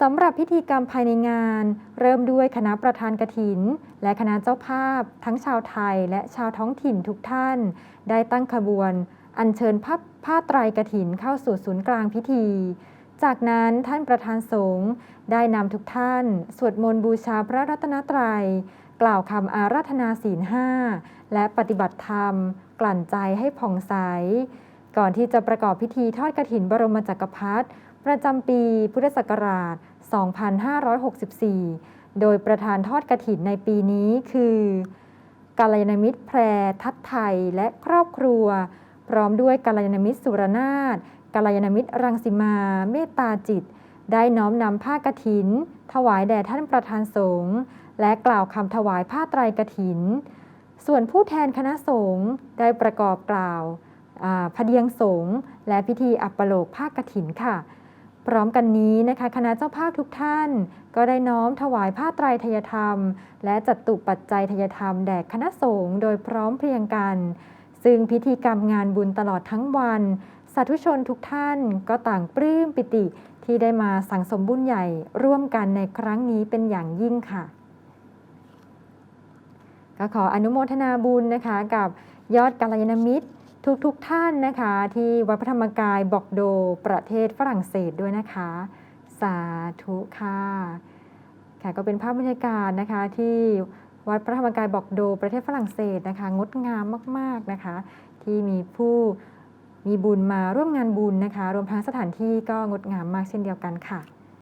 สำหรับพิธีกรรมภายในงาน เริ่มด้วยคณะประธานกฐิน และคณะเจ้าภาพ ทั้งชาวไทยและชาวท้องถิ่นทุกท่าน ได้ตั้งขบวน อัญเชิญผ้าผ้าไตรกฐินเข้าสู่ศูนย์กลางพิธี จากนั้นท่านประธานสงฆ์ได้นำทุกท่าน สวดมนต์บูชาพระรัตนตรัย กล่าวคำอาราธนาศีลห้าและปฏิบัติธรรม กลั่นใจให้ผ่องใส ก่อนที่จะประกอบพิธีทอดกฐินบรมจักรพรรดิประจำปีพุทธศักราช 2564 โดยประธานทอดกฐินในปีนี้คือกาลยานมิตรแพรทัดไทยและครอบครัว พร้อมด้วยกาลยานมิตรสุรนาถกาลยานมิตรรังสิมาเมตตาจิต ได้น้อมนำผ้ากฐิน ถวายแด่ท่านประธานสงฆ์และกล่าวคำถวายผ้าไตรกฐิน ส่วนผู้แทนคณะสงฆ์ได้ประกอบกล่าว พเดียงสงฆ์และพิธีอัปโลกผ้ากฐินค่ะ พร้อมกันนี้นะคะ คณะเจ้าภาพทุกท่าน ก็ได้น้อมถวายผ้าไตรทยธรรม และจัดตุปัจจัยทยธรรมแด่คณะสงฆ์โดยพร้อมเพรียงกัน ซึ่งพิธีกรรมงานบุญตลอดทั้งวันสาธุชนทุกท่านก็ต่างปลื้มปิติที่ได้มาสั่งสมบุญใหญ่ร่วมกันในครั้งนี้เป็นอย่างยิ่งค่ะ ก็ขออนุโมทนาบุญนะคะกับยอดกัลยาณมิตร ทุกๆทท่านนะคะ ที่วัดพระธรรมกายบอกโดประเทศฝรั่งเศสด้วยนะคะ สาธุค่ะค่ะก็เป็นภาพบรรยากาศนะคะที่วัดพระธรรมกายบอกโดประเทศฝรั่งเศสนะคะ งดงามมากๆนะคะ ที่มีผู้มีบุญมาร่วมงานบุญนะคะ รวมทั้งสถานที่ก็งดงามมากเช่นเดียวกันค่ะ